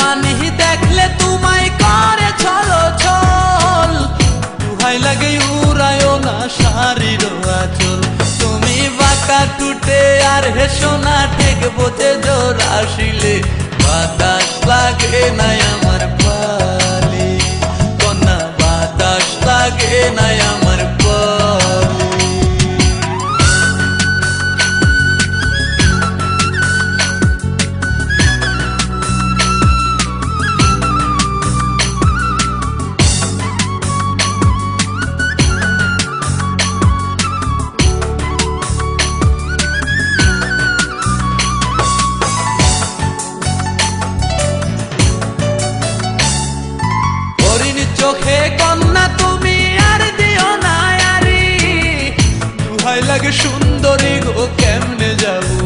পানি দেখলে তোমায় করে ছলো ছল দুহাই লাগে উড়ায় না শাড়ির আচল। তুমি বাঁকা টুটে আর হেসো না টেক বোঝে জোর আসিলে। বাতাস লাগে নাই আমার পালি। কন্যা, বাতাস লাগে না লাগে সুন্দরী গো কেমনে যাব?